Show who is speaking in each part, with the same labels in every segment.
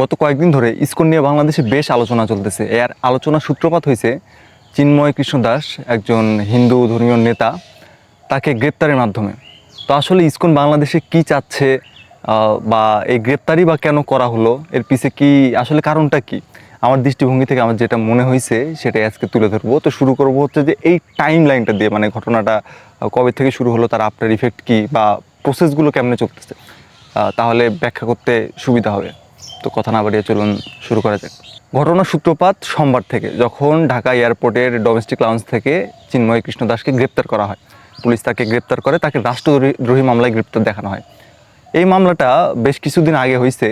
Speaker 1: গত কয়েকদিন ধরে ইসকন নিয়ে বাংলাদেশে বেশ আলোচনা চলতেছে। এর আলোচনা সূত্রপাত হয়েছে, চিন্ময় কৃষ্ণ দাস একজন হিন্দু ধর্মীয় নেতা, তাকে গ্রেপ্তারের মাধ্যমে। তো আসলে ইসকন বাংলাদেশে কি চাচ্ছে বা এই গ্রেপ্তারি বা কেন করা হলো, এর পিছে কি, আসলে কারণটা কি? আমার দৃষ্টিভঙ্গি থেকে আমার যেটা মনে হয়েছে, সেটাই আজকে তুলে ধরবো। তো শুরু করব হচ্ছে যে এই টাইম লাইনটা দিয়ে মানে ঘটনাটা কবে থেকে শুরু হলো, তার আফটার ইফেক্ট কি, বা প্রসেসগুলো কেমনে চলতেছে। তাহলে ব্যাখ্যা করতে সুবিধা হবে। তো কথা না বাড়িয়ে চলুন শুরু করা যাক। ঘটনার সূত্রপাত সোমবার থেকে, যখন ঢাকা এয়ারপোর্টের ডোমেস্টিক লাউঞ্জ থেকে চিন্ময় কৃষ্ণ দাসকে গ্রেপ্তার করা হয়। পুলিশ তাকে গ্রেপ্তার করে, তাকে রাষ্ট্রদ্রোহী মামলায় গ্রেপ্তার দেখানো হয়। এই মামলাটা বেশ কিছুদিন আগে হয়েছে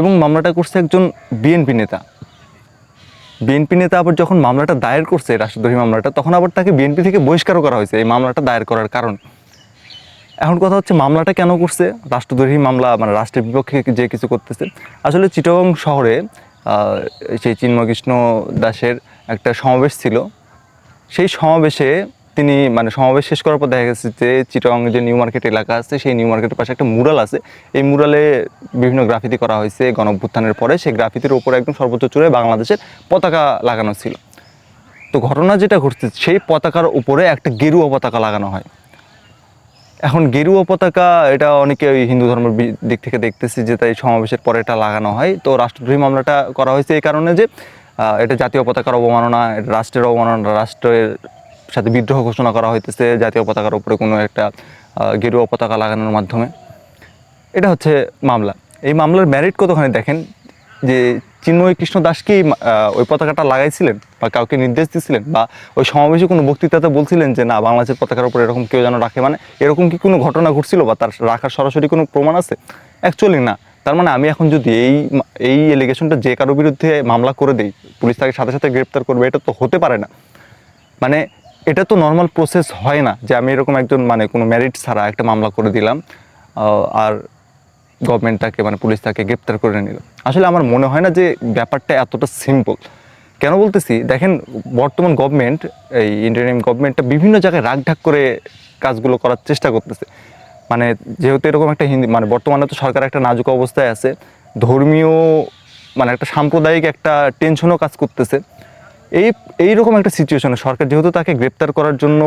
Speaker 1: এবং মামলাটা করছে একজন বিএনপি নেতা। বিএনপি নেতা আবার যখন মামলাটা দায়ের করছে, রাষ্ট্রদ্রোহী মামলাটা, তখন আবার তাকে বিএনপি থেকে বহিষ্কারও করা হয়েছে। এই মামলাটা দায়ের করার কারণ এখন কথা হচ্ছে মামলাটা কেন করছে? রাষ্ট্রদ্রোহী মামলা মানে রাষ্ট্রের বিপক্ষে যে কিছু করতেছে। আসলে চিটগং শহরে সেই চিন্ময় কৃষ্ণ দাসের একটা সমাবেশ ছিল। সেই সমাবেশে তিনি মানে সমাবেশ শেষ করার পর দেখা গেছে যে চিটগং যে নিউ মার্কেট এলাকা আছে, সেই নিউ মার্কেটের পাশে একটা মুরাল আছে। এই মুরালে বিভিন্ন গ্রাফিতি করা হয়েছে গণঅভ্যুত্থানের পরে। সেই গ্রাফিতির ওপরে একদম সর্বোচ্চ চূড়ায় বাংলাদেশের পতাকা লাগানো ছিল। তো ঘটনা যেটা ঘটছে, সেই পতাকার উপরে একটা গেরুয়া পতাকা লাগানো হয়। এখন গেরুয়া পতাকা, এটা অনেকে ওই হিন্দু ধর্মের দিক থেকে দেখতেছি যে তাই সমাবেশের পরে এটা লাগানো হয়। তো রাষ্ট্রদ্রোহী মামলাটা করা হয়েছে এই কারণে যে এটা জাতীয় পতাকার অবমাননা রাষ্ট্রের অবমাননা, রাষ্ট্রের সাথে বিদ্রোহ ঘোষণা করা হইতেছে জাতীয় পতাকার উপরে কোনো একটা গেরুয়া পতাকা লাগানোর মাধ্যমে। এটা হচ্ছে মামলা। এই মামলার ম্যারিট কতখানি দেখেন? যে চিন্ময় কৃষ্ণ দাস কি ওই পতাকাটা লাগাইছিলেন? বা কাউকে নির্দেশ দিয়েছিলেন বা ওই সমাবেশে কোনো বক্তৃতাতে বলছিলেন যে, না, বাংলাদেশের পতাকার উপর এরকম কেউ যেন রাখে? মানে এরকম কি কোনো ঘটনা ঘটছিল বা তার রাখার সরাসরি কোনো প্রমাণ আছে? অ্যাকচুয়ালি না। তার মানে আমি এখন যদি এই এই এলিগেশনটা যে কারও বিরুদ্ধে মামলা করে দিই, পুলিশ তাকে সাথে সাথে গ্রেপ্তার করবে, এটা তো হতে পারে না। মানে এটা তো নর্মাল প্রসেস হয় না যে আমি এরকম একজন মানে কোনো ম্যারিট ছাড়া একটা মামলা করে দিলাম আর গভর্নমেন্ট তাকে মানে পুলিশ তাকে গ্রেপ্তার করে নিল। আসলে আমার মনে হয় না যে ব্যাপারটা এতটা সিম্পল কেন বলতেছি? দেখেন, বর্তমান গভর্নমেন্ট এই ইন্ডিয়ান গভর্নমেন্টটা বিভিন্ন জায়গায় রাগঢাক করে কাজগুলো করার চেষ্টা করতেছে। মানে যেহেতু এরকম একটা হিন্দি মানে বর্তমানে তো সরকার একটা নাজুক অবস্থায় আছে, ধর্মীয় মানে একটা সাম্প্রদায়িক একটা টেনশনও কাজ করতেছে। এই, এইরকম একটা সিচুয়েশনে সরকার যেহেতু তাকে গ্রেপ্তার করার জন্য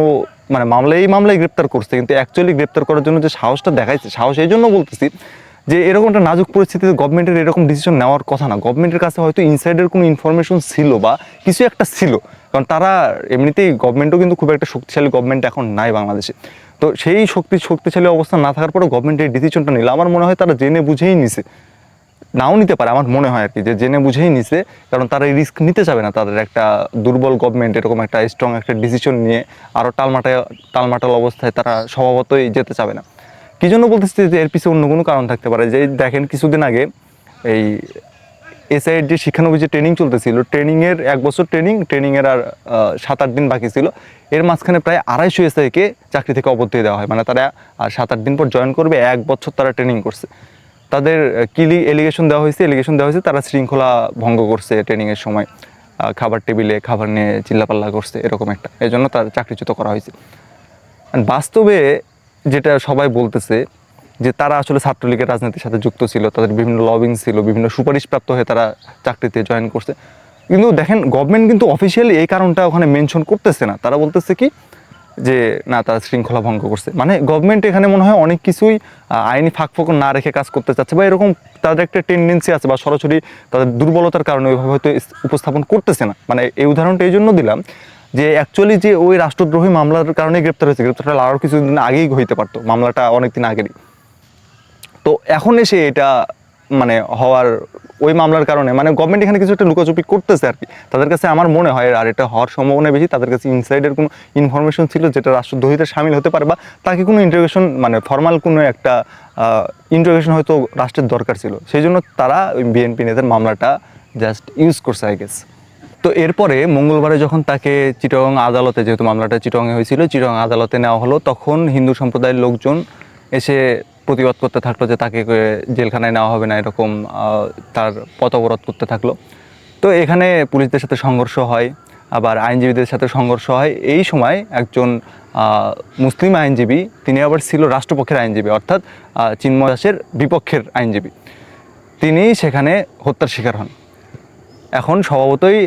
Speaker 1: মানে মামলা এই মামলায় গ্রেপ্তার করছে, কিন্তু অ্যাকচুয়ালি গ্রেপ্তার করার জন্য যে সাহসটা দেখাইছে, সাহস এই জন্য বলতেছি যে এরকম একটা নাজুক পরিস্থিতিতে গভর্নমেন্টের এরকম ডিসিশন নেওয়ার কথা না। গভর্নমেন্টের কাছে হয়তো ইনসাইডের কোনো ইনফরমেশন ছিল বা কিছু একটা ছিল। কারণ তারা এমনিতেই গভর্নমেন্টও কিন্তু খুব একটা শক্তিশালী গভর্নমেন্ট এখন নাই বাংলাদেশে। তো সেই শক্তি, শক্তিশালী অবস্থা না থাকার পরেও গভর্নমেন্ট এই ডিসিশনটা নিল। আমার মনে হয় তারা জেনে বুঝেই নিছে। নাও নিতে পারে, আমার মনে হয় আর কি, যে জেনে বুঝেই নিছে। কারণ তারা এই রিস্ক নিতে চাবে না তাদের একটা দুর্বল গভর্নমেন্ট এরকম একটা স্ট্রং একটা ডিসিশন নিয়ে আরও টালমাটা টালমাটাল অবস্থায় তারা স্বভাবতই যেতে চাবে না। কি জন্য বলতেছি যে এর পিছনে অন্য কোনো কারণ থাকতে পারে? যে দেখেন কিছুদিন আগে এই এসআইয়ের যে শিক্ষানবিশ যে ট্রেনিং চলতেছিল ট্রেনিংয়ের এক বছর ট্রেনিং ট্রেনিংয়ের আর সাত আট দিন বাকি ছিল। এর মাঝখানে প্রায় আড়াইশো এসআইকে চাকরি থেকে অবশ্যই দেওয়া হয়। মানে তারা আর সাত আট দিন পর জয়েন করবে, এক বছর তারা ট্রেনিং করছে। তাদের কিলি এলিগেশন দেওয়া হয়েছে? এলিগেশন দেওয়া হয়েছে, তারা শৃঙ্খলা ভঙ্গ করছে ট্রেনিংয়ের সময়। খাবার টেবিলে খাবার নিয়ে চিল্লাপাল্লা করছে, এরকম একটা। এই জন্য তার চাকরিচ্যুত করা হয়েছে। বাস্তবে যেটা সবাই বলতেছে যে তারা আসলে ছাত্রলীগের রাজনীতির সাথে যুক্ত ছিল, তাদের বিভিন্ন লবিং ছিল, বিভিন্ন সুপারিশপ্রাপ্ত হয়ে তারা চাকরিতে জয়েন করছে। কিন্তু দেখেন গভর্নমেন্ট কিন্তু অফিসিয়ালি এই কারণটা ওখানে মেনশন করতেছে না। তারা বলতেছে কি যে, না, তারা শৃঙ্খলা ভঙ্গ করছে। মানে গভর্নমেন্ট এখানে মনে হয় অনেক কিছুই আইনি ফাঁক ফোকর না রেখে কাজ করতে চাচ্ছে বা এরকম তাদের একটা টেন্ডেন্সি আছে বা সরাসরি তাদের দুর্বলতার কারণে ওইভাবে হয়তো উপস্থাপন করতেছে না। মানে এই উদাহরণটা এই জন্য দিলাম যে অ্যাকচুয়ালি যে ওই রাষ্ট্রদ্রোহী মামলার কারণে গ্রেপ্তার হয়েছে। গ্রেপ্তারটা আরও কিছুদিন আগেই হইতে পারতো, মামলাটা অনেকদিন আগেরই। তো এখন এসে এটা মানে হওয়ার ওই মামলার কারণে মানে গভর্নমেন্ট এখানে কিছু একটা লুকোচুপি করতেছে আর কি। তাদের কাছে আমার মনে হয় আর এটা হওয়ার সম্ভাবনা বেশি, তাদের কাছে ইনসাইডের কোনো ইনফরমেশন ছিল যেটা রাষ্ট্রদ্রোহিতে সামিল হতে পারে বা তাকে কোনো ইন্টারোগেশন মানে ফর্মাল কোনো একটা ইন্টারোগেশন হয়তো রাষ্ট্রের দরকার ছিল। সেই জন্য তারা ওই বিএনপি নেতার মামলাটা জাস্ট ইউজ করছে আই গেস তো এরপরে মঙ্গলবারে যখন তাকে চিটগং আদালতে, যেহেতু মামলাটা চিটগংয়ে হয়েছিল, চিটগং আদালতে নেওয়া হলো, তখন হিন্দু সম্প্রদায়ের লোকজন এসে প্রতিবাদ করতে থাকল যে তাকে জেলখানায় নেওয়া হবে না, এরকম তার পথ অবরোধ করতে থাকল। তো এখানে পুলিশদের সাথে সংঘর্ষ হয়, আবার আইনজীবীদের সাথে সংঘর্ষ হয়। এই সময় একজন মুসলিম আইনজীবী, তিনি আবার ছিল রাষ্ট্রপক্ষের আইনজীবী, অর্থাৎ চিন্ময় দাসের বিপক্ষের আইনজীবী। তিনি সেখানে হত্যার শিকার হন। এখন স্বভাবতই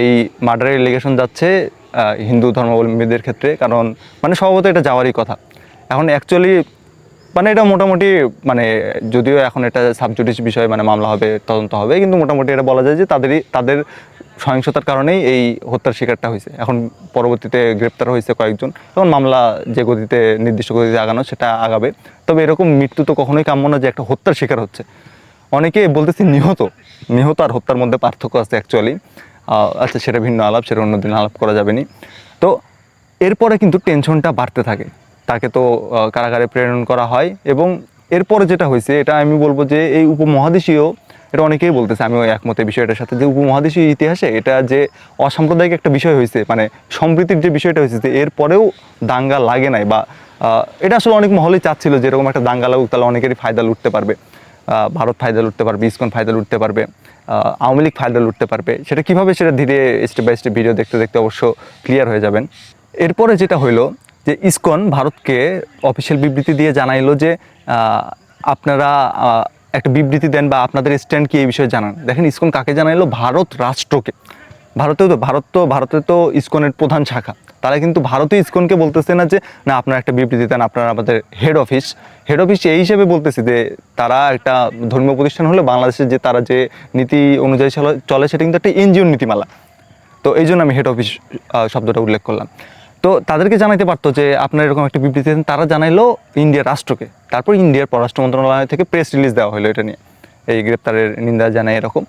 Speaker 1: এই মার্ডারের এলিগেশন যাচ্ছে হিন্দু ধর্মাবলম্বীদের ক্ষেত্রে। কারণ মানে স্বভাবত এটা যাওয়ারই কথা। এখন অ্যাকচুয়ালি মানে এটা মোটামুটি মানে যদিও এখন এটা সাবজুডিস বিষয়ে মানে মামলা হবে, তদন্ত হবে, কিন্তু মোটামুটি এটা বলা যায় যে তাদেরই, তাদের সহিংসতার কারণেই এই হত্যার শিকারটা হয়েছে। এখন পরবর্তীতে গ্রেপ্তার হয়েছে কয়েকজন। এখন মামলা যে গতিতে, নির্দিষ্ট গতিতে আগানো, সেটা আগাবে। তবে এরকম মৃত্যু তো কখনোই কাম্য না যে একটা হত্যার শিকার হচ্ছে। অনেকে বলতেছি নিহত। নিহত আর হত্যার মধ্যে পার্থক্য আছে অ্যাকচুয়ালি আচ্ছা সেটা ভিন্ন আলাপ, সেটা অন্যদিন আলাপ করা যাবে নি তো এরপরে কিন্তু টেনশনটা বাড়তে থাকে। তাকে তো কারাগারে প্রেরণ করা হয় এবং এরপরে যেটা হয়েছে, এটা আমি বলব যে এই উপমহাদেশীয়, এটা অনেকেই বলতেছে আমি ওই একমত এই বিষয়টার সাথে, যে উপমহাদেশীয় ইতিহাসে এটা যে অসাম্প্রদায়িক একটা বিষয় হয়েছে মানে সম্প্রীতির যে বিষয়টা হয়েছে, যে এরপরেও দাঙ্গা লাগে নাই বা এটা আসলে অনেক মহলেই চাচ্ছিল যে এরকম একটা দাঙ্গা লাগুক, তাহলে অনেকেরই ফায়দা লুটতে পারবে। ভারত ফায়দা লুটতে পারবে, ইসকন ফায়দা লুটতে পারবে আওয়ামী লীগ ফায়দা লুটতে পারবে। সেটা কীভাবে সেটা ধীরে স্টেপ বাই স্টেপ ভিডিও দেখতে দেখতে অবশ্য ক্লিয়ার হয়ে যাবেন। এরপরে যেটা হইল যে ইসকন ভারতকে অফিসিয়াল বিবৃতি দিয়ে জানাইলো যে আপনারা একটা বিবৃতি দেন বা আপনাদের স্ট্যান্ড কি এই বিষয়ে জানান। দেখেন ইসকন কাকে জানাইলো? ভারত রাষ্ট্রকে। ভারতেও তো, ভারত তো, ভারতে তো ইসকনের প্রধান শাখা। তারা কিন্তু ভারতে ইসকনকে বলতেছে না যে, না, আপনারা একটা বিবৃতি দেন, আপনারা আমাদের হেড অফিস হেড অফিস এই হিসেবে বলতেছে যে, তারা একটা ধর্মীয় প্রতিষ্ঠান হলে বাংলাদেশের যে, তারা যে নীতি অনুযায়ী চলে- সেটা কিন্তু একটা এনজিওর নীতিমালা। তো এই জন্য আমি হেড অফিস শব্দটা উল্লেখ করলাম। তো তাদেরকে জানাইতে পারতো যে, আপনার এরকম একটা বিবৃতি তারা জানাইলো ইন্ডিয়ার রাষ্ট্রকে। তারপর ইন্ডিয়ার পররাষ্ট্র মন্ত্রণালয় থেকে প্রেস রিলিজ দেওয়া হলো এটা নিয়ে। এই গ্রেপ্তারের নিন্দা জানায় এরকম।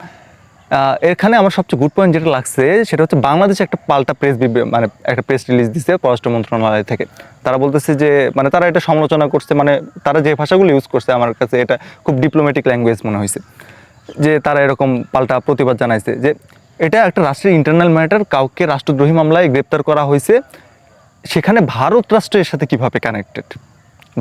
Speaker 1: এখানে আমার সবচেয়ে গুড পয়েন্ট যেটা লাগছে, সেটা হচ্ছে বাংলাদেশে একটা পাল্টা প্রেস মানে একটা প্রেস রিলিজ দিছে পররাষ্ট্র মন্ত্রণালয় থেকে। তারা বলতেছে যে মানে তারা এটা সমালোচনা করছে মানে তারা যে ভাষাগুলো ইউজ করছে, আমার কাছে এটা খুব ডিপ্লোম্যাটিক ল্যাঙ্গুয়েজ মনে হয়েছে যে তারা এরকম পাল্টা প্রতিবাদ জানাইছে যে, এটা একটা রাষ্ট্রের ইন্টারনাল ম্যাটার কাউকে রাষ্ট্রদ্রোহী মামলায় গ্রেপ্তার করা হয়েছে সেখানে ভারত রাষ্ট্রের সাথে কীভাবে কানেক্টেড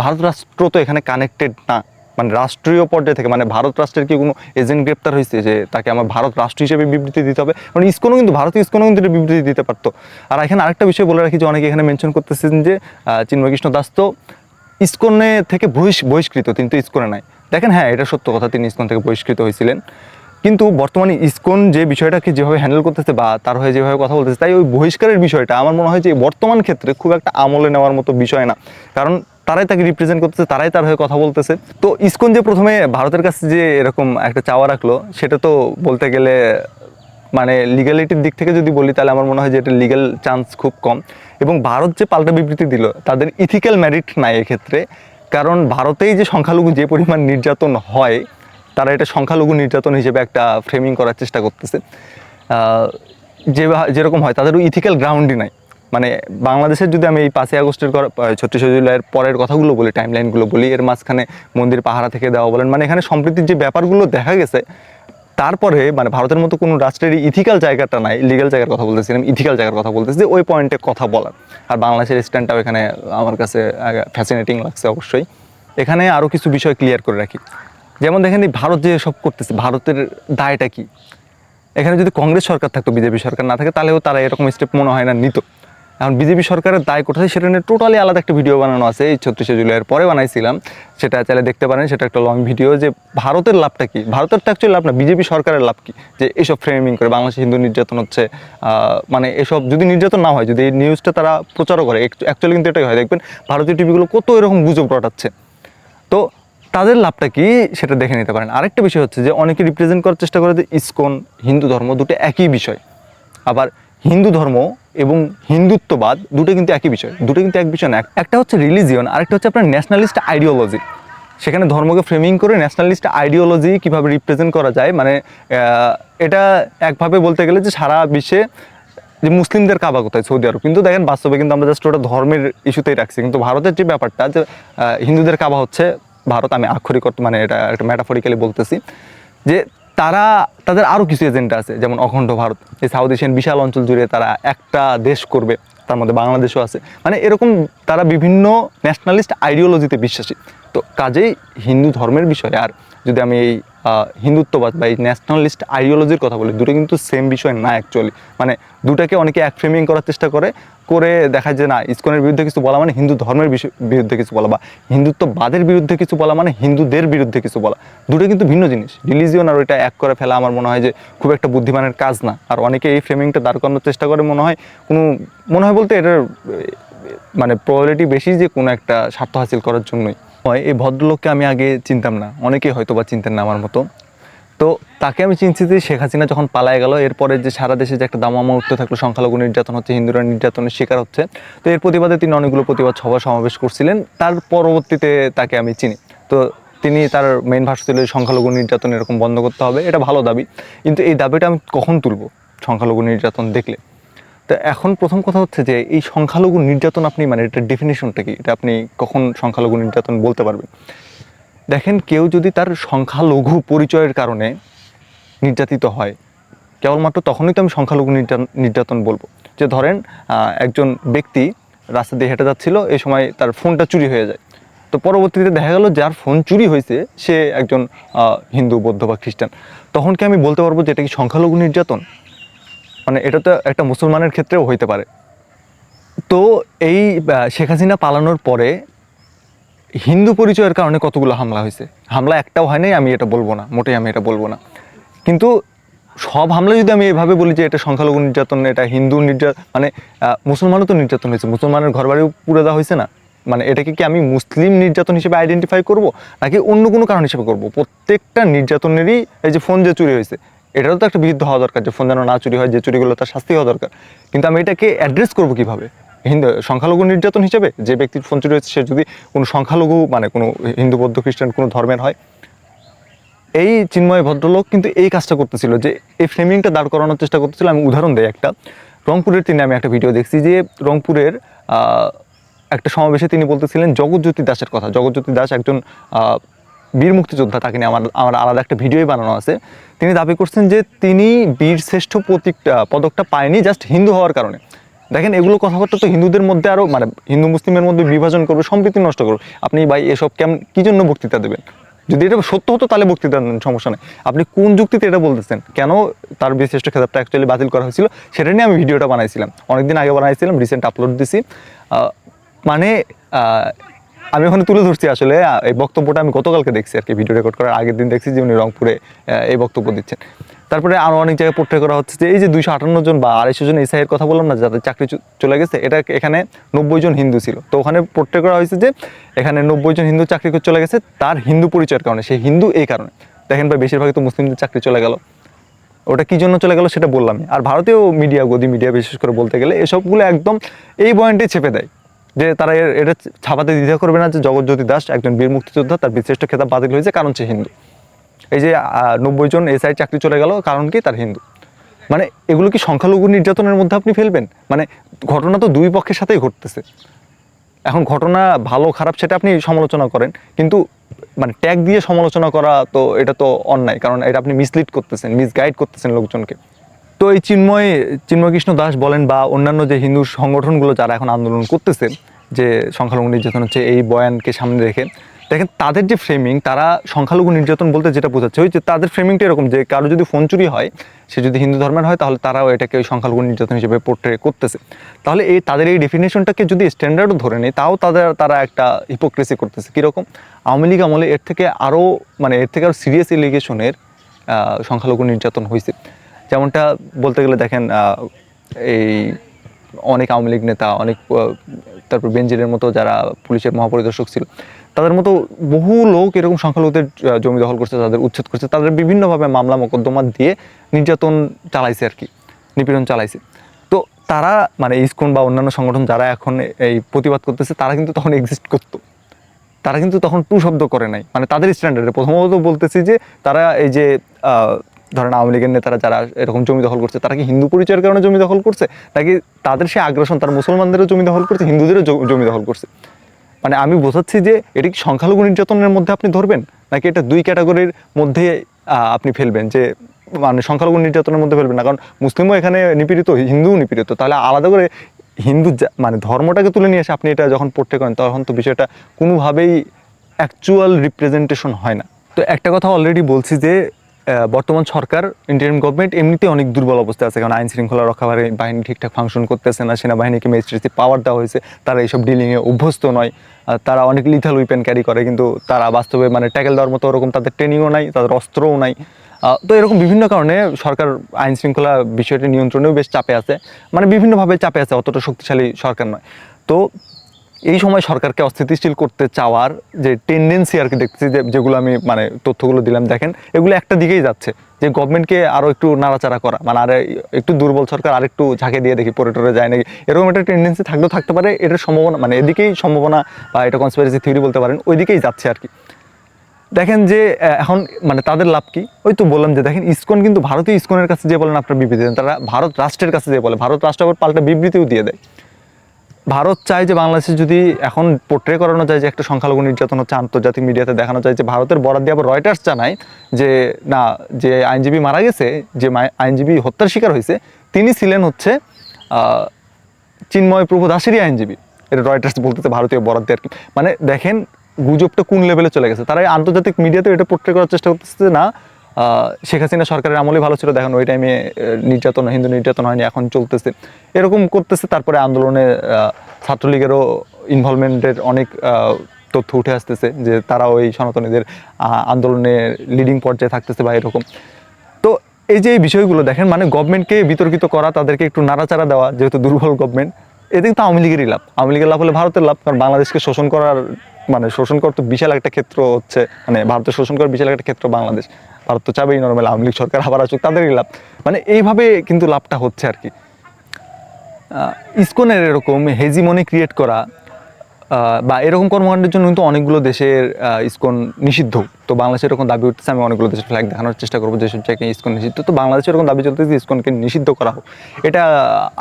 Speaker 1: ভারত রাষ্ট্র তো এখানে কানেক্টেড না। মানে রাষ্ট্রীয় পর্যায়ে থেকে মানে ভারত রাষ্ট্রের কি কোনো এজেন্ট গ্রেপ্তার হয়েছে যে তাকে আমার ভারত রাষ্ট্র হিসেবে বিবৃতি দিতে হবে? মানে ইস্কনও কিন্তু ভারত ইস্কনও কিন্তু বিবৃতি দিতে পারতো। আর এখানে আরেকটা বিষয় বলে রাখি যে অনেকে এখানে মেনশন করতেছেন যে আহ, চিন্ময় কৃষ্ণ দাস তো ইস্কনে থেকে বহিষ- বহিষ্কৃত কিন্তু ইস্কনে নাই। দেখেন হ্যাঁ এটা সত্য কথা তিনি ইস্কন থেকে বহিষ্কৃত হয়েছিলেন। কিন্তু বর্তমানে ইসকন যে বিষয়টাকে যেভাবে হ্যান্ডেল করতেছে বা তার হয়ে যেভাবে কথা বলতেছে তাই ওই বহিষ্কারের বিষয়টা আমার মনে হয় যে বর্তমান ক্ষেত্রে খুব একটা আমলে নেওয়ার মতো বিষয় না। কারণ তারাই তাকে রিপ্রেজেন্ট করতেছে, তারাই তার হয়ে কথা বলতেছে। তো ইসকন যে প্রথমে ভারতের কাছে যে এরকম একটা চাওয়া রাখল, সেটা তো বলতে গেলে মানে লিগ্যালিটির দিক থেকে যদি বলি, তাহলে আমার মনে হয় যে এটা লিগ্যাল চান্স খুব কম। এবং ভারত যে পাল্টা বিবৃতি দিল, তাদের ইথিক্যাল ম্যারিট নাই এক্ষেত্রে। কারণ ভারতেই যে সংখ্যালঘু যে পরিমাণ নির্যাতন হয়, তারা এটা সংখ্যালঘু নির্যাতন হিসেবে একটা ফ্রেমিং করার চেষ্টা করতেছে। যে যেরকম হয়, তাদেরও ইথিক্যাল গ্রাউন্ডই নাই। মানে বাংলাদেশের যদি আমি এই পাঁচই আগস্টের ছত্রিশে জুলাইয়ের পরের কথাগুলো বলি টাইম লাইনগুলো বলি, এর মাঝখানে মন্দির পাহারা থেকে দেওয়া বলেন মানে এখানে সম্প্রীতির যে ব্যাপারগুলো দেখা গেছে, তারপরে মানে ভারতের মতো কোনো রাষ্ট্রের ইথিক্যাল জায়গাটা নাই লিগ্যাল জায়গার কথা বলতেছিলাম ইথিক্যাল জায়গার কথা বলতেছি যে ওই পয়েন্টে কথা বলার। আর বাংলাদেশের স্ট্যান্ডটাও এখানে আমার কাছে ফ্যাসিনেটিং লাগছে অবশ্যই। এখানে আরও কিছু বিষয় ক্লিয়ার করে রাখি। যেমন দেখেন ভারত যে সব করতেছে, ভারতের দায়টা কি? এখানে যদি কংগ্রেস সরকার থাকতো, বিজেপি সরকার না থাকে, তাহলেও তারা এরকম স্টেপ মনে হয় না নিত। এখন বিজেপি সরকারের দায় কোথায় সেটা নিয়ে টোটালি আলাদা একটা ভিডিও বানানো আছে। এই ছত্রিশে জুলাইয়ের পরে বানাইছিলাম। সেটা চাইলে দেখতে পারেন, সেটা একটা লং ভিডিও যে ভারতের লাভটা কি? ভারতের তো লাভ না, বিজেপি সরকারের লাভ কি? যে এসব ফ্রেমিং করে বাংলাদেশে হিন্দু নির্যাতন হচ্ছে মানে এসব যদি নির্যাতন না হয়, যদি এই নিউজটা তারা প্রচারও করে অ্যাকচুয়ালি কিন্তু এটাই হয়। দেখবেন ভারতীয় টিভিগুলো কত এরকম গুজব রটাচ্ছে। তো তাদের লাভটা কি? সেটা দেখে নিতে পারেন। আরেকটা বিষয় হচ্ছে যে অনেকে রিপ্রেজেন্ট করার চেষ্টা করে যে ইসকন, হিন্দু ধর্ম দুটো একই বিষয়। আবার হিন্দু ধর্ম এবং হিন্দুত্ববাদ দুটো কিন্তু একই বিষয়, দুটো কিন্তু এক বিষয় না একটা হচ্ছে রিলিজিয়ন আরেকটা হচ্ছে আপনার ন্যাশনালিস্ট আইডিওলজি সেখানে ধর্মকে ফ্রেমিং করে ন্যাশনালিস্ট আইডিওলজি কীভাবে রিপ্রেজেন্ট করা যায় মানে এটা একভাবে বলতে গেলে যে সারা বিশ্বে যে মুসলিমদের কাবা কোথায়? সৌদি আরব। কিন্তু দেখেন, বাস্তবে কিন্তু আমরা জাস্ট ওটা ধর্মের ইস্যুতেই রাখছি। কিন্তু ভারতের যে ব্যাপারটা যে হিন্দুদের কাবা হচ্ছে, ভারত আমি আক্ষরিক মানে এটা একটা ম্যাটাফরিক্যালি বলতেছি, যে তারা, তাদের আরও কিছু এজেন্ডা আছে, যেমন অখণ্ড ভারত এই সাউথ এশিয়ান বিশাল অঞ্চল জুড়ে তারা একটা দেশ করবে, তার মধ্যে বাংলাদেশও আছে। মানে এরকম তারা বিভিন্ন ন্যাশনালিস্ট আইডিওলজিতে বিশ্বাসী। তো কাজেই হিন্দু ধর্মের বিষয়ে, আর যদি আমি এই হিন্দুত্ববাদ বা এই ন্যাশনালিস্ট আইডিওলজির কথা বলি, দুটো কিন্তু সেম বিষয় না অ্যাকচুয়ালি মানে দুটাকে অনেকে এক ফ্রেমিং করার চেষ্টা করে করে দেখা যায় না, ইসকনের বিরুদ্ধে কিছু বলা মানে হিন্দু ধর্মের বিরুদ্ধে কিছু বলা বা হিন্দুত্ববাদের বিরুদ্ধে কিছু বলা মানে হিন্দুদের বিরুদ্ধে কিছু বলা। দুটো কিন্তু ভিন্ন জিনিস। রিলিজিয়ন আর ওইটা এক করে ফেলা আমার মনে হয় যে খুব একটা বুদ্ধিমানের কাজ না। আর অনেকে এই ফ্রেমিংটা দাঁড় করানোর চেষ্টা করে, মনে হয় কোনো, মনে হয় বলতে এটার মানে প্রবাবিলিটি বেশি যে কোনো একটা স্বার্থ হাসিল করার জন্যই। হয়, এই ভদ্রলোককে আমি আগে চিনতাম না। অনেকেই হয়তো বা চিনতেন না আমার মতো। তো তাকে আমি চিনছি যে শেখ হাসিনা যখন পালায় গেল, এরপরে যে সারা দেশে যে একটা দামামা উঠতে থাকল, সংখ্যালঘু নির্যাতন হচ্ছে, হিন্দুরা নির্যাতনের শিকার হচ্ছে, তো এর প্রতিবাদে তিনি অনেকগুলো প্রতিবাদ সভা সমাবেশ করছিলেন। তার পরবর্তীতে তাকে আমি চিনি। তো তিনি তার মেইন ভাষা ছিল, সংখ্যালঘু নির্যাতন এরকম বন্ধ করতে হবে, এটা ভালো দাবি। কিন্তু এই দাবিটা আমি কখন তুলব, সংখ্যালঘু নির্যাতন দেখলে? তো এখন প্রথম কথা হচ্ছে যে এই সংখ্যালঘু নির্যাতন আপনি মানে এটার ডেফিনেশনটা কি? এটা আপনি কখন সংখ্যালঘু নির্যাতন বলতে পারবেন? দেখেন, কেউ যদি তার সংখ্যালঘু পরিচয়ের কারণে নির্যাতিত হয়, কেবলমাত্র তখনই তো আমি সংখ্যালঘু নির্যাতন নির্যাতন বলব। যে ধরেন একজন ব্যক্তি রাস্তা দিয়ে হেঁটে যাচ্ছিল এই সময় তার ফোনটা চুরি হয়ে যায়। তো পরবর্তীতে দেখা গেল যার ফোন চুরি হয়েছে, সে একজন হিন্দু, বৌদ্ধ বা খ্রিস্টান। তখন কি আমি বলতে পারব যে এটা কি সংখ্যালঘু নির্যাতন? মানে এটা তো একটা মুসলমানের ক্ষেত্রেও হইতে পারে। তো এই শেখ হাসিনা পালানোর পরে হিন্দু পরিচয়ের কারণে কতগুলো হামলা হয়েছে? হামলা একটাও হয় নাই, আমি এটা বলব না, মোটেই আমি এটা বলব না। কিন্তু সব হামলা যদি আমি এভাবে বলি যে এটা সংখ্যালঘু নির্যাতন, এটা হিন্দু নির্যাতন মানে মুসলমানও তো নির্যাতন হয়েছে, মুসলমানের ঘর বাড়িও পুড়ে দেওয়া হয়েছে না? মানে এটাকে কি আমি মুসলিম নির্যাতন হিসেবে আইডেন্টিফাই করব? নাকি অন্য কোনো কারণ হিসেবে করব? প্রত্যেকটা নির্যাতনেরই এই যে ফোন যে চুরি হয়েছে এটারও তো একটা বিরুদ্ধ হওয়া দরকার যে ফোন যেন না চুরি হয়, যে চুরিগুলো তার শাস্তি হওয়া দরকার। কিন্তু আমি এটাকে অ্যাড্রেস করব কীভাবে? হিন্দু, সংখ্যালঘু নির্যাতন হিসেবে যে ব্যক্তির ফোন চুরি হয়েছে, সে যদি কোনো সংখ্যালঘু মানে কোনো হিন্দু, বৌদ্ধ, খ্রিস্টান, কোনো ধর্মের হয়, এই চিন্ময় ভদ্রলোক কিন্তু এই কাজটা করতেছিল যে এই ফ্রেমিংটা দাঁড় করানোর চেষ্টা করতেছিল। আমি উদাহরণ দেই একটা। রংপুরের তিনি আমি একটা ভিডিও দেখছি যে রংপুরের একটা সমাবেশে তিনি বলতেছিলেন জগৎজ্যোতি দাসের কথা। জগৎজ্যোতি দাস একজন বীর মুক্তিযোদ্ধা, তাকে নিয়ে আমার আমার আলাদা একটা ভিডিওই বানানো আছে। তিনি দাবি করছেন যে তিনি বীর শ্রেষ্ঠ প্রতীকটা, পদকটা পায়নি জাস্ট হিন্দু হওয়ার কারণে। দেখেন, এগুলো কথাবার্তা তো হিন্দুদের মধ্যে আরও মানে হিন্দু মুসলিমের মধ্যে বিভাজন করবে, সম্প্রীতি নষ্ট করবে। আপনি ভাই, এসব কেমন, কী জন্য বক্তৃতা দেবেন? যদি এটা সত্য হতো, তাহলে বক্তৃতা দেন, সমস্যা নেই। আপনি কোন যুক্তিতে এটা বলতেছেন? কেন তার বিশিষ্ট খেতাবটা অ্যাকচুয়ালি বাতিল করা হয়েছিল? সেটা নিয়ে আমি ভিডিওটা বানাইছিলাম। অনেকদিন আগে বানাইছিলাম রিসেন্ট আপলোড দিছি। মানে আমি ওখানে তুলে ধরছি আসলে এই বক্তব্যটা আমি গতকালকে দেখছি আর কি ভিডিও রেকর্ড করার আগের দিন দেখছি যে উনি রংপুরে এই বক্তব্য দিচ্ছেন। তারপরে আরও অনেক জায়গায় পোট্রে করা হচ্ছে যে, এই যে দুইশো আটান্ন জন বা আড়াইশো জন এসআইয়ের কথা বললাম না, যাদের চাকরি চলে গেছে, এটা এখানে নব্বই জন হিন্দু ছিল। তো ওখানে পোট্রে করা হয়েছে যে, এখানে নব্বই জন হিন্দু চাকরি করে চলে গেছে, তার হিন্দু পরিচয়ের কারণে, সে হিন্দু এই কারণে। দেখেন ভাই, বেশিরভাগই তো মুসলিমদের চাকরি চলে গেল। ওটা কি জন্য চলে গেল সেটা বললামই। আর ভারতীয় মিডিয়া গদি মিডিয়া বিশেষ করে বলতে গেলে, এসবগুলো একদম এই পয়েন্টে চেপে দেয়। যে তারা এটা ছাপাতে দ্বিধা করবে না যে জগৎজ্যোতি দাস একজন বীর মুক্তিযোদ্ধা, তার বিশিষ্ট খেতাব বাতিল হয়েছে, কারণ সে হিন্দু। এই যে নব্বই জন এসআই চাকরি চলে গেল, কারণ কি? তার হিন্দু। মানে এগুলো কি সংখ্যালঘু নির্যাতনের মধ্যে আপনি ফেলবেন? মানে ঘটনা তো দুই পক্ষের সাথেই ঘটতেছে। এখন ঘটনা ভালো, খারাপ সেটা আপনি সমালোচনা করেন, কিন্তু মানে ট্যাগ দিয়ে সমালোচনা করা তো, এটা তো অন্যায়, কারণ এটা আপনি মিসলিড করতেছেন, মিসগাইড করতেছেন লোকজনকে। তো এই চিন্ময় চিন্ময় কৃষ্ণ দাস বলেন বা অন্যান্য যে হিন্দু সংগঠনগুলো যারা এখন আন্দোলন করতেছে, যে সংখ্যালঘু নির্যাতন হচ্ছে এই বয়ানকে সামনে রেখে, দেখেন তাদের যে ফ্রেমিং তারা সংখ্যালঘু নির্যাতন বলতে যেটা বোঝাচ্ছে, ওই যে তাদের ফ্রেমিংটা এরকম যে কারও যদি ফোন চুরি হয়, সে যদি হিন্দু ধর্মের হয়, তাহলে তারাও এটাকে ওই সংখ্যালঘু নির্যাতন হিসেবে পোর্ট্রে করতেছে। তাহলে এই তাদের এই ডেফিনেশনটাকে যদি স্ট্যান্ডার্ডও ধরে নেয়, তাও তাদের, তারা একটা হিপোক্রেসি করতেছে। কীরকম? আওয়ামী লীগ, আমলে এর থেকে আরও মানে এর থেকে আরও সিরিয়াস এলিগেশনের সংখ্যালঘু নির্যাতন হয়েছে যেমনটা বলতে গেলে দেখেন এই অনেক আওয়ামী লীগ নেতা, অনেক তারপর বেঞ্জিরের মতো যারা পুলিশের মহাপরিদর্শক ছিল, তাদের মতো বহু লোক এরকম সংখ্যালঘুদের জমি দখল করছে, তাদের উচ্ছেদ করছে, তাদের বিভিন্নভাবে মামলা মোকদ্দমা দিয়ে নির্যাতন চালাইছে আর কি, নিপীড়ন চালাইছে। তো তারা মানে ইসকন বা অন্যান্য সংগঠন যারা এখন এই প্রতিবাদ করতেছে, তারা কিন্তু তখন এক্সিস্ট করতো। তারা কিন্তু তখন টু শব্দ করে নাই। মানে তাদের স্ট্যান্ডার্ডে প্রথমত বলতেছি যে, তারা এই যে ধরেন আওয়ামী লীগের নেতারা যারা এরকম জমি দখল করছে, তারা কি হিন্দু পরিচয়ের কারণে জমি দখল করছে? নাকি তাদের সে আগ্রাসন, তার মুসলমানদেরও জমি দখল করছে, হিন্দুদেরও জমি দখল করছে? মানে আমি বোঝাচ্ছি যে এটি সংখ্যালঘু নির্যাতনের মধ্যে আপনি ধরবেন? নাকি এটা দুই ক্যাটাগরির মধ্যে আপনি ফেলবেন যে মানে সংখ্যালঘু নির্যাতনের মধ্যে ফেলবেন না? কারণ মুসলিমও এখানে নিপীড়িত, হিন্দুও নিপীড়িত। তাহলে আলাদা করে হিন্দু মানে ধর্মটাকে তুলে নিয়ে এসে আপনি এটা যখন পড়তে করেন, তখন তো বিষয়টা কোনোভাবেই অ্যাকচুয়াল রিপ্রেজেন্টেশন হয় না। তো একটা কথা অলরেডি বলছি যে বর্তমান সরকার ইন্ডিয়ান গভর্নমেন্ট এমনিতে অনেক দুর্বল অবস্থায় আছে। কারণ আইন শৃঙ্খলা রক্ষাকারী বাহিনী ঠিকঠাক ফাংশন করতেছে না, সেনাবাহিনীকে ম্যাজিস্ট্রেসি পাওয়ার দেওয়া হয়েছে। তারা এইসব ডিলিংয়ে অভ্যস্ত নয়। তারা অনেক লিথাল উইপেন ক্যারি করে, কিন্তু তারা বাস্তবে মানে ট্যাকেল দেওয়ার মতো ওরকম তাদের ট্রেনিংও নাই, তাদের অস্ত্রও নাই। তো এরকম বিভিন্ন কারণে সরকার আইন শৃঙ্খলা বিষয়টি নিয়ন্ত্রণেও বেশ চাপে আছে। মানে বিভিন্নভাবে চাপে আছে, অতটা শক্তিশালী সরকার নয়। তো এই সময় সরকারকে অস্থিতিশীল করতে চাওয়ার যে টেন্ডেন্সি আর কি দেখতেছি যে, যেগুলো আমি মানে তথ্যগুলো দিলাম, দেখেন, এগুলো একটা দিকেই যাচ্ছে। যে গভর্নমেন্টকে আরও একটু নাড়াচাড়া করা মানে আর, একটু দুর্বল সরকার আর একটু ঝাঁকে দিয়ে দেখি পরে টরে যায় নাকি, এরকম একটা টেন্ডেন্সি থাকলেও থাকতে পারে, এটার সম্ভাবনা মানে এদিকেই সম্ভাবনা, বা এটা কনসপিরেসি থিওরি বলতে পারেন ওই দিকেই যাচ্ছে আর কি। দেখেন যে এখন মানে তাদের লাভ কি? ওই তো বললাম যে, দেখেন, ইসকন কিন্তু ভারতীয় ইসকনের কাছে যে বলেন আপনার বিবৃতি দেন তারা ভারত রাষ্ট্রের কাছে যে বলে, ভারত রাষ্ট্র আবার পাল্টা বিবৃতিও দিয়ে দেয়। ভারত চায় যে বাংলাদেশে যদি এখন পোট্রে করানো যায় যে একটা সংখ্যালঘু নির্যাতন হচ্ছে, আন্তর্জাতিক মিডিয়াতে দেখানো যায় যে ভারতের বরাদ দিয়ে আবার রয়টার্স জানায় যে, না, যে আইনজীবী মারা গেছে, যে আইনজীবী হত্যার শিকার হয়েছে, তিনি ছিলেন হচ্ছে চিন্ময় প্রভু দাসেরই আইনজীবী। এটা রয়টার্স বলতেছে ভারতীয় বরাদ দিয়ে আর কি। মানে দেখেন, গুজবটা কোন লেভেলে চলে গেছে? তারা আন্তর্জাতিক মিডিয়াতে এটা পোট্রে করার চেষ্টা করতেছে না শেখ হাসিনা সরকারের আমলে ভালো ছিল। দেখেন ওই টাইমে নির্যাতন, হিন্দু নির্যাতন হয়নি, এখন চলতেছে। এরকম করতেছে, তারপরে আন্দোলনে ছাত্রলীগেরও ইনভলভমেন্টের অনেক তথ্য উঠে আসতেছে যে তারা ওই সনাতনীদের আন্দোলনে লিডিং পর্যায়ে থাকতেছে বা এরকম। তো এই যে এই বিষয়গুলো দেখেন মানে গভর্নমেন্টকে বিতর্কিত করা, তাদেরকে একটু নাড়াচাড়া দেওয়া, যেহেতু দুর্বল গভর্নমেন্ট এদিকে তো আওয়ামী লীগেরই লাভ। আওয়ামী লীগের লাভ হলে ভারতের লাভ, কারণ বাংলাদেশকে শোষণ করার মানে শোষণ করতে বিশাল একটা ক্ষেত্র হচ্ছে মানে ভারতের শোষণ করার বিশাল একটা ক্ষেত্র বাংলাদেশ। ভারত তো চাবেই নর্মাল আওয়ামী লীগ সরকার আবার আসুক, তাদেরই লাভ। মানে এইভাবে কিন্তু লাভটা হচ্ছে আর কি। ইসকনের এরকম হেজিমনি ক্রিয়েট করা বা এরকম কর্মকাণ্ডের জন্য কিন্তু অনেকগুলো দেশের ইসকন নিষিদ্ধ। তো বাংলাদেশে এরকম দাবি উঠতেছে, আমি অনেকগুলো দেশের ফ্ল্যাগ দেখানোর চেষ্টা করব যেসব জায়গায় ইসকন নিষিদ্ধ। তো বাংলাদেশে এরকম দাবি চলতেছে ইসকনকে নিষিদ্ধ করা হোক। এটা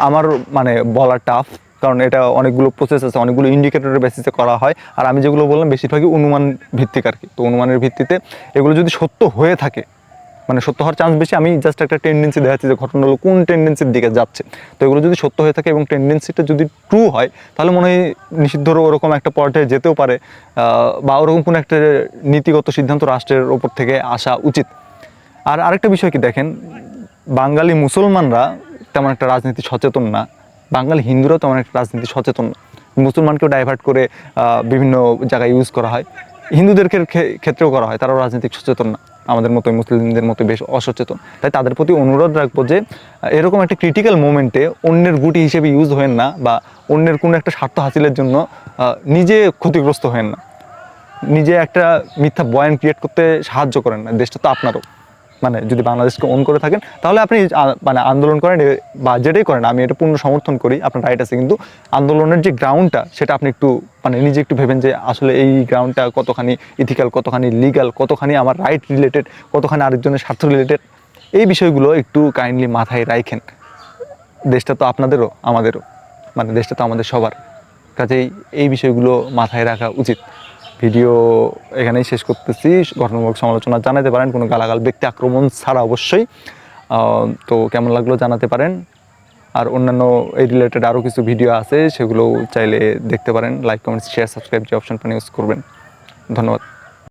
Speaker 1: আমার মানে বলা টাফ কারণ এটা অনেকগুলো প্রসেস আছে, অনেকগুলো ইন্ডিকেটরের বেসিসে করা হয়। আর আমি যেগুলো বললাম, বেশিরভাগই অনুমান ভিত্তিক আর কি। তো অনুমানের ভিত্তিতে এগুলো যদি সত্য হয়ে থাকে মানে সত্য হওয়ার চান্স বেশি, আমি জাস্ট একটা টেন্ডেন্সি দেখাচ্ছি যে ঘটনাগুলো কোন টেন্ডেন্সির দিকে যাচ্ছে। তো এগুলো যদি সত্য হয়ে থাকে এবং টেন্ডেন্সিটা যদি ট্রু হয়, তাহলে মনে হয় নিষিদ্ধর ওরকম একটা পর্যায়ে যেতেও পারে বা ওরকম কোনো একটা নীতিগত সিদ্ধান্ত রাষ্ট্রের ওপর থেকে আসা উচিত। আর আরেকটা বিষয় কি দেখেন, বাঙালি মুসলমানরা তেমন একটা রাজনীতি সচেতন না। বাঙালি হিন্দুরাও তেমন একটা রাজনীতি সচেতন না। মুসলমানকেও ডাইভার্ট করে বিভিন্ন জায়গায় ইউজ করা হয়। হিন্দুদের ক্ষেত্রেও করা হয়, তারাও রাজনৈতিক সচেতন না। আমাদের মতো মুসলিমদের মতো বেশ অসচেতন। তাই তাদের প্রতি অনুরোধ রাখব যে, এরকম একটা ক্রিটিক্যাল মোমেন্টে অন্যের গুটি হিসেবে ইউজ হয়েন না বা অন্যের কোনো একটা স্বার্থ হাসিলের জন্য নিজে ক্ষতিগ্রস্ত হয়েন না। নিজে একটা মিথ্যা বয়ান ক্রিয়েট করতে সাহায্য করেন না। দেশটা তো আপনারও। মানে যদি বাংলাদেশকে অন করে থাকেন, তাহলে আপনি মানে আন্দোলন করেন বা যেটাই করেন, আমি এটা পূর্ণ সমর্থন করি, আপনার রাইট আছে, কিন্তু আন্দোলনের যে গ্রাউন্ডটা সেটা আপনি একটু মানে নিজে একটু ভেবেন যে আসলে এই গ্রাউন্ডটা কতখানি ইথিক্যাল কতখানি লিগাল কতখানি আমার রাইট রিলেটেড কতখানি আরেকজনের স্বার্থ রিলেটেড এই বিষয়গুলো একটু কাইন্ডলি মাথায় রাখেন দেশটা তো আপনাদেরও, আমাদেরও মানে দেশটা তো আমাদের সবার। কাজেই এই বিষয়গুলো মাথায় রাখা উচিত। ভিডিও এখানেই শেষ করতেছি। ঘটনামূলক সমালোচনা জানাতে পারেন, কোনো গালাগাল, ব্যক্তি আক্রমণ ছাড়া অবশ্যই। তো কেমন লাগল জানাতে পারেন। আর অন্যান্য এই রিলেটেড আরও কিছু ভিডিও আছে সেগুলো চাইলে দেখতে পারেন। লাইক কমেন্ট শেয়ার সাবস্ক্রাইব যে অপশনটা ইউজ করবেন। ধন্যবাদ।